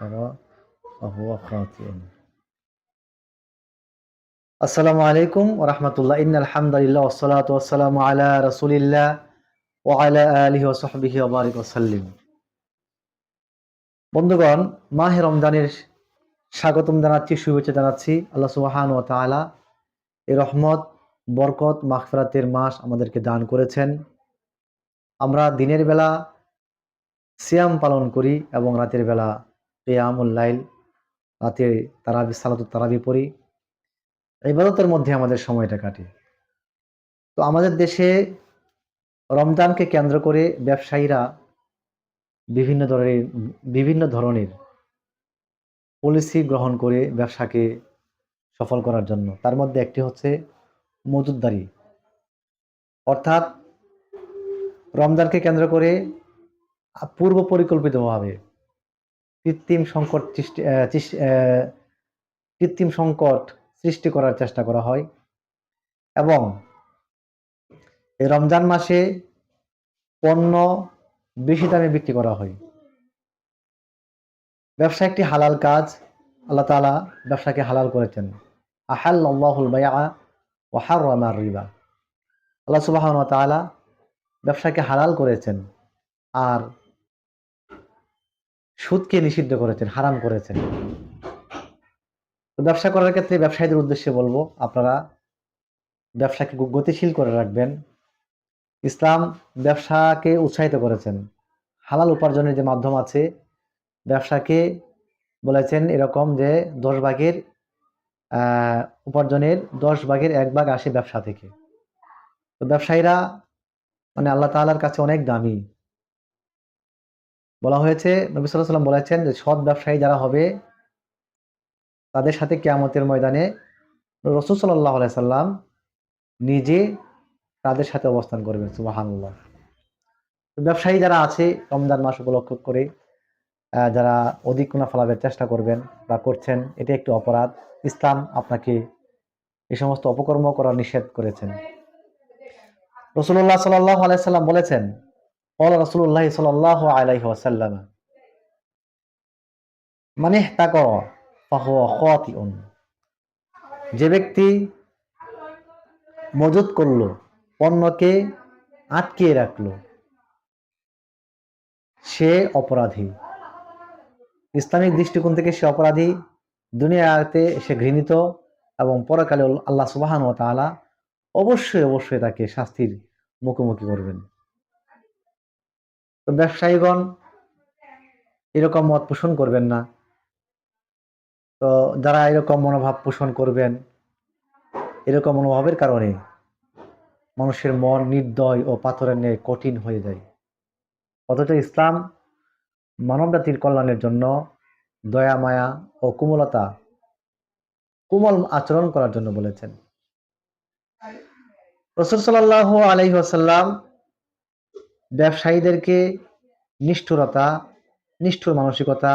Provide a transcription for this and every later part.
تأخر فهو خاطئ আসসালামু আলাইকুম ওয়া রাহমাতুল্লাহ ইন্নাল হামদুলিল্লাহ ওয়াস সালাতু ওয়াস সালামু আলা রাসূলিল্লাহ ওয়া আলা আলিহি ওয়া সাহবিহি ওয়া বারিক ওয়া সাল্লিম বন্ধুগণ মাহে রমজানের স্বাগতম জানাচ্ছি শুভেচ্ছা জানাচ্ছি আল্লাহ সুবহানাহু ওয়া তাআলা এই রহমত বরকত মাগফিরাতের মাস আমাদেরকে দান করেছেন আমরা দিনের বেলা সিয়াম পালন করি এবং রাতের বেলা কিয়ামুল লাইল রাতে তারাবি, সালাতুত তারাবি পড়ি। ইবাদতের মধ্যে আমাদের সময়টা কাটে। তো আমাদের দেশে রমজানকে কেন্দ্র করে ব্যবসায়ীরা বিভিন্ন ধরনের বিভিন্ন ধরনের পলিসি গ্রহণ করে ব্যবসাকে সফল করার জন্য। তার মধ্যে একটি হচ্ছে মজুদদারি অর্থাৎ রমজানকে কেন্দ্র করে পূর্ব পরিকল্পিতভাবে কৃত্রিম সংকট কৃত্রিম সংকট সৃষ্টি করার চেষ্টা করা হয়। এবং রমজান মাসে পণ্য বেশি দামে বিক্রি করা হয়। ব্যবসা একটি হালাল কাজ, আল্লাহ তাআলা ব্যবসাকে হালাল করেছেন। আহাল আল্লাহুল বায়া ও হারামার রিবা। আল্লাহ তাআলা ব্যবসাকে হালাল করেছেন। আর সুদকে নিষিদ্ধ করেছেন, হারাম করেছেন। ব্যবসা করার ক্ষেত্রে ব্যবসায়ীদের উদ্দেশ্যে বলব, আপনারা ব্যবসাকে গতিশীল করে রাখবেন। ইসলাম ব্যবসাকে উৎসাহিত করেছেন। হালাল উপার্জনের যে মাধ্যম আছে, ব্যবসাকে বলেছেন এরকম যে দশ ভাগের উপার্জনের দশ ভাগের এক ভাগ আসে ব্যবসা থেকে। তো ব্যবসায়ীরা মানে আল্লাহ তাআলার কাছে অনেক দামি। বলা হয়েছে, নবী সাল্লাহ সাল্লাম বলেছেন যে সৎ ব্যবসায়ী যারা হবে, তাদের সাথে কেয়ামতের ময়দানে রসুল সাল্লাহ সাল্লাম নিজে তাদের সাথে অবস্থান করবেন সুবাহান্লাহ ব্যবসায়ী যারা আছে, রমজান মাস উপলক্ষ করে যারা অধিক মুনাফা লাভের চেষ্টা করবেন বা করছেন, এটা একটি অপরাধ। ইসলাম আপনাকে এই সমস্ত অপকর্ম করা নিষেধ করেছেন। রসুল্লাহ সাল্লাহ আলাইসাল্লাম বলেছেন কল রসুল্লাহ সাল্লাহ আলাইহি ওয়াসাল্লাম মানে তাক যে ব্যক্তি মজুত করল পণ্যকে আটকিয়ে রাখল, সে অপরাধী। ইসলামিক দৃষ্টিকোণ থেকে সে অপরাধী। দুনিয়াতে সে ঘৃণিত এবং পরকালে আল্লাহ সুবাহান তালা অবশ্যই অবশ্যই তাকে শাস্তির মুখোমুখি করবেন। ব্যবসায়ীগণ এরকম মত পোষণ করবেন না। তো যারা এরকম মনোভাব পোষণ করবেন, এরকম মনোভাবের কারণে মানুষের মন নির্দয় ও পাথরের ন্যায় কঠিন হয়ে যায়। অথচ ইসলাম মানব জাতির কল্যাণের জন্য দয়া, মায়া ও কোমলতা কোমল আচরণ করার জন্য বলেছেন। রসুল সাল্লাহ আলহি আসাল্লাম ব্যবসায়ীদেরকে নিষ্ঠুরতা, নিষ্ঠুর মানসিকতা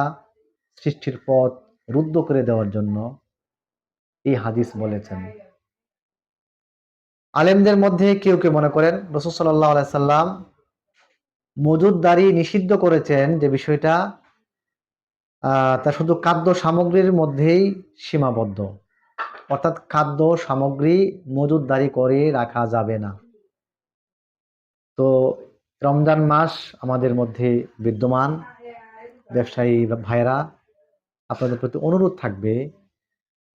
সৃষ্টির পথ রুদ্ধ করে দেওয়ার জন্য এই হাদিস বলেছেন। আলেমদের মধ্যে কেউ কেউ মনে করেন, রসুল সাল্লাহ আলাইসাল্লাম মজুদদারি নিষিদ্ধ করেছেন যে বিষয়টা তা শুধু খাদ্য সামগ্রীর মধ্যেই সীমাবদ্ধ। অর্থাৎ খাদ্য সামগ্রী মজুদদারি করে রাখা যাবে না। তো রমজান মাস আমাদের মধ্যে বিদ্যমান। ব্যবসায়ী ভাইরা আপনাদের প্রতি অনুরোধ থাকবে,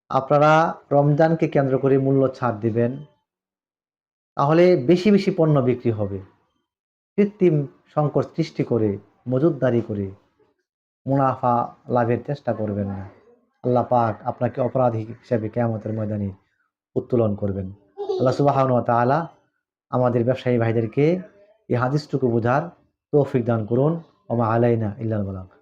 আপনারা রমজানকে কেন্দ্র করে মূল্য ছাড় দিবেন, তাহলে বেশি বেশি পণ্য বিক্রি হবে। কৃত্রিম সংকট সৃষ্টি করে মজুদদারি করে মুনাফা লাভের চেষ্টা করবেন না। আল্লাহ পাক আপনাকে অপরাধী হিসেবে কেয়ামতের ময়দানে উত্তোলন করবেন। আল্লাহ সুবাহ আমাদের ব্যবসায়ী ভাইদেরকে এই হাদিসটুকু বোঝার তৌফিক দান করুন। ওমা আলাইনা ইল্লাল বালাগ